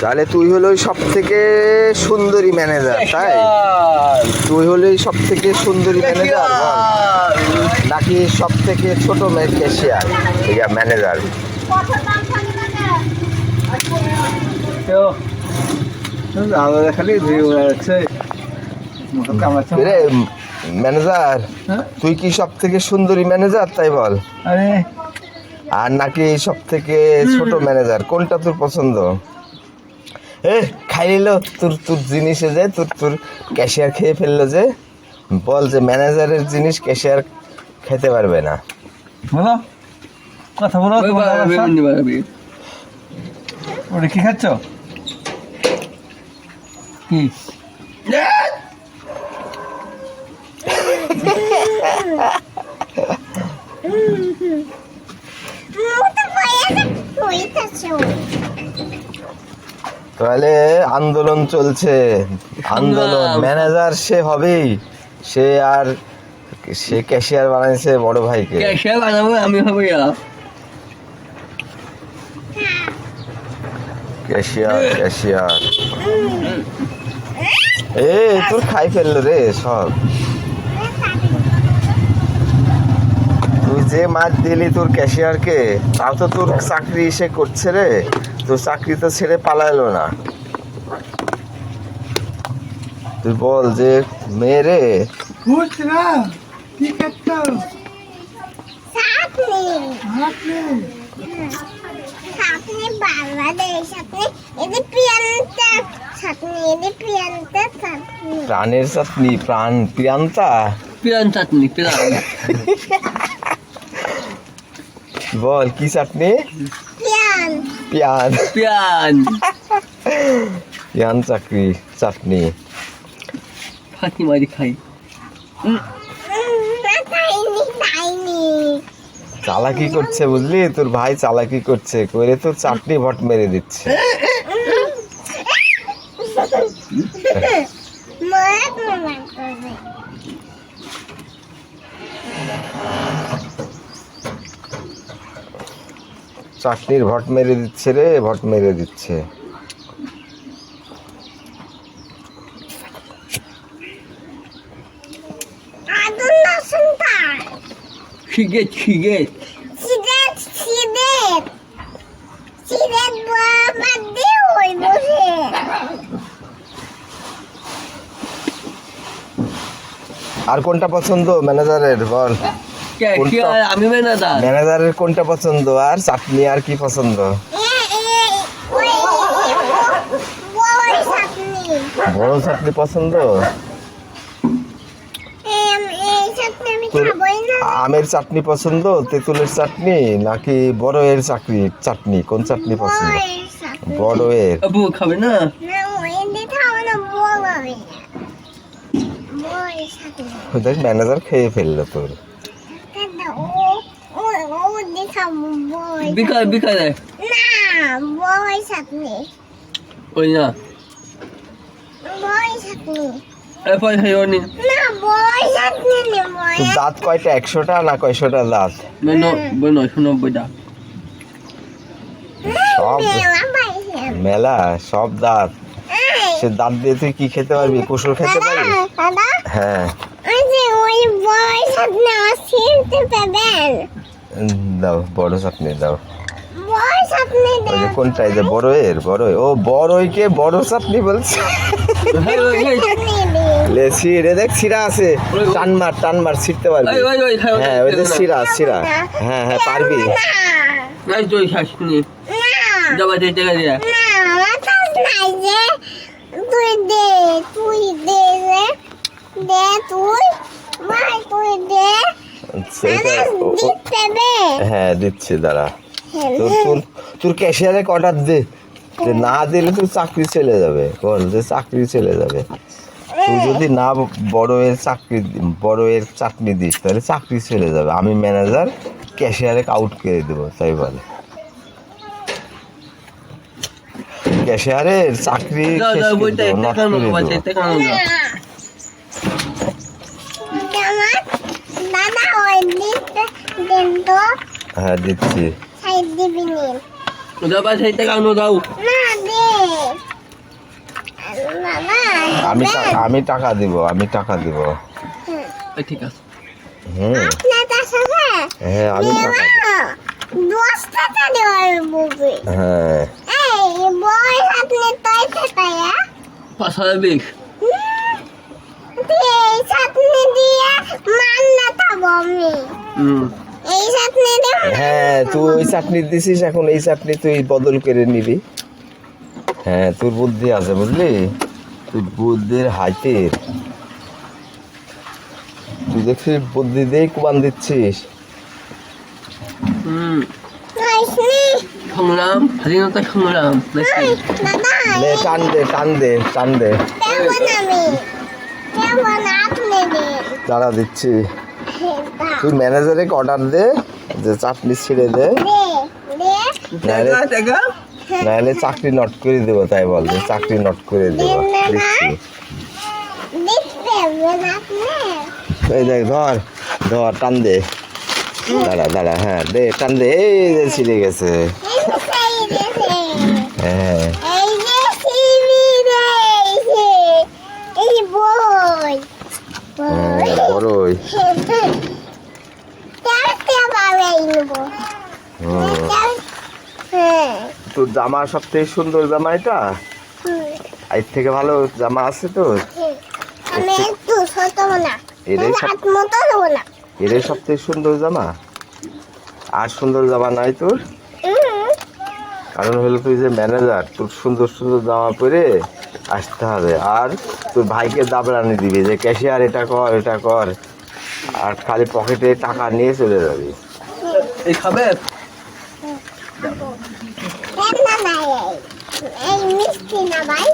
তাহলে তুই হলো সব থেকে সুন্দরী ম্যানেজার তাই? তুই হলো সব থেকে সুন্দরী ম্যানেজার নাকি সব থেকে ছোট ক্যাশিয়ার ইয়া ম্যানেজার খালি ম্যানেজার হ্যাঁ? তুই কি সব থেকে সুন্দরী ম্যানেজার তাই বল? আর। নাকি সব থেকে ছোট ম্যানেজার কোনটা তোর পছন্দ? এ খাই নিল তোর তোর জিনিসে যে তোর তোর ক্যাশিয়ার খেয়ে ফেলল যে বল যে ম্যানেজারের জিনিস ক্যাশিয়ার খেতে পারবে না। বলো কথা বলো ওটা কি খাচ্ছ? কি? তাহলে আন্দোলন চলছে। আন্দোলন ম্যানেজার সে হবেই। সে আর সে ক্যাশিয়ার বানাইছে বড় ভাইকে। ক্যাশিয়ার বানাবো আমি হবে ক্যাশিয়ার ক্যাশিয়ার এ তোর খাই ফেলল রে সব। তুই যে মাছ দিলি তোর ক্যাশিয়ারকে তাও তো তোর চাকরি সে করছে রে। তোর চাকরি তো ছেড়ে পালাইলো না। তুই বল যে মেয়ে রে। বুঝলা কি খাচ্ছ আপনি বাংলাদেশ আপনি এদি প্রিয়ান্তা আপনি এদি প্রিয়ান্তা আপনি প্রাণের চাটনি প্রাণ প্রিয়ান্তা? পিরান চাটনি পিরান বল কি চাটনি? প্রিয়ান পিয়ান পিয়ান পিয়ান চাকরি চাটনি ফাঁকি মারি খাই চালাকি করছে বুঝলি? তোর ভাই চালাকি করছে করে তো চাটনি ভট মেরে দিচ্ছে। মরাত চাটনির ভট মেরে দিচ্ছে রে ভট মেরে দিচ্ছে। আর কোনটা পছন্দ? ম্যানেজারের বল। আমি ম্যানেজার। ম্যানেজারের কোনটা পছন্দ আর চাটনি আর কি পছন্দ? বড় চাটনি পছন্দ? আমের চাটনি পছন্দ তেঁতুলের চাটনি নাকি বড়য়ের চাকরি চাটনি? কোন চাটনি পছন্দ? বড়য়ের। আবু খাবে না? দেখ ম্যানেজার খেয়ে ফেলল তোর দাদা ও ও ও বই না বই সাপনি ওই না বই সাপনি এরপর খাই নি না বই সাপনি নে বই তোর দাঁত কয়টা? একশোটা না কয়শোটা দাঁত? বেন বেন নব্বইটা। সব মেলা সব দাঁত। সে দাঁত দিয়ে তুই কি খেতে পারবি? কুসুর খেতে পারবি? দাদা। হ্যাঁ। ওই বই উম, দাও বড় চাটনি দাও। কোনটা এই যে বড়য়ের বড়ই ও বড়ইকে বড় চাটনি বলছে। দে দেখ ছিঁড়া আছে। টান মার টান মার ছিঁড়তে পারবি। ওই ওই ওই খাই হ্যাঁ ওই যে ছিঁড়া ছিঁড়া হ্যাঁ হ্যাঁ পারবি। তুই দে দে রে দে তুই ভাই তুই দে সেটা দাদা ও- ও- দিতে দে হ্যাঁ। দিচ্ছি দাঁড়া তোর তোর তোর ক্যাশিয়ারে কটার দে। যে না দিলে তোর চাকরি চলে যাবে। বল যে চাকরি চলে যাবে। তুই যদি না বড় এর চাকরি বড় এর চাকরি দিস তাহলে চাকরি চলে যাবে। আমি ম্যানেজার ক্যাশিয়ারে আউট করে দেবো তাই বলে। ক্যাশিয়ারের চাকরি দাও শেষ দাও করে বইটা দেবো, নষ্ট টাকা করে নেব দেবো। টাকা নেব আমার দাদা ওই দিতে দেন তো হ্যাঁ দিচ্ছি। সাইড দিবি নি। আনো দাও না দে। আমি আমি টাকা দিব আমি টাকা দিব। ঠিক আছে। হ্যাঁ আমি টাকা দশ টাকা দেওয়ার বুবি হ্যাঁ। এই বই আপনি তাই টাকা পাঁচ হাজার বিশ এই দিয়ে আমি। হুম। হ্যাঁ তুই ওই চাটনি দিছিস এখন এই চাটনি তুই বদল করে নিবি। হ্যাঁ তোর বুদ্ধি আছে বুঝলি? তুই বুদ্ধির তুই দেখছিস বুদ্ধি দিয়েই কুবান দিচ্ছিস। হুম। সংগ্রাম স্বাধীনতা সংগ্রাম নাকি টান দে টান দে টান দে। তারা দিচ্ছি। তুই ম্যানেজারে অর্ডার দে যে চাটনি ছিঁড়ে দে। নাহলে চাকরি নট করে দেবো তাই বল যে চাকরি নট করে দেবো। এই দেখ ধর ধর টান দে। দাঁড়া দাঁড়া হ্যাঁ দে টান দে। এই যে ছিঁড়ে গেছে। এই যে সেই দেশে হ্যাঁ এই যে সিবি দেশে এই বই হ্যাঁ, বড়ই চারটে পাবে নেব হুম। হ্যাঁ তোর জামা সব থেকে সুন্দর জামা এটা? এর থেকে ভালো জামা আছে দেবো না। এটাই সব থেকে সুন্দর জামা? আর সুন্দর জামা নাই তোর? কারণ হলো তুই যে ম্যানেজার তোর সুন্দর সুন্দর জামা পরে আসতে হবে। আর তোর ভাইকে দাবড়ানি দিবি যে ক্যাশিয়ার এটা কর এটা কর। আর খালি পকেটে টাকা নিয়ে চলে যাবি। এই খাবে? ভাই এই মিষ্টি না ভাই?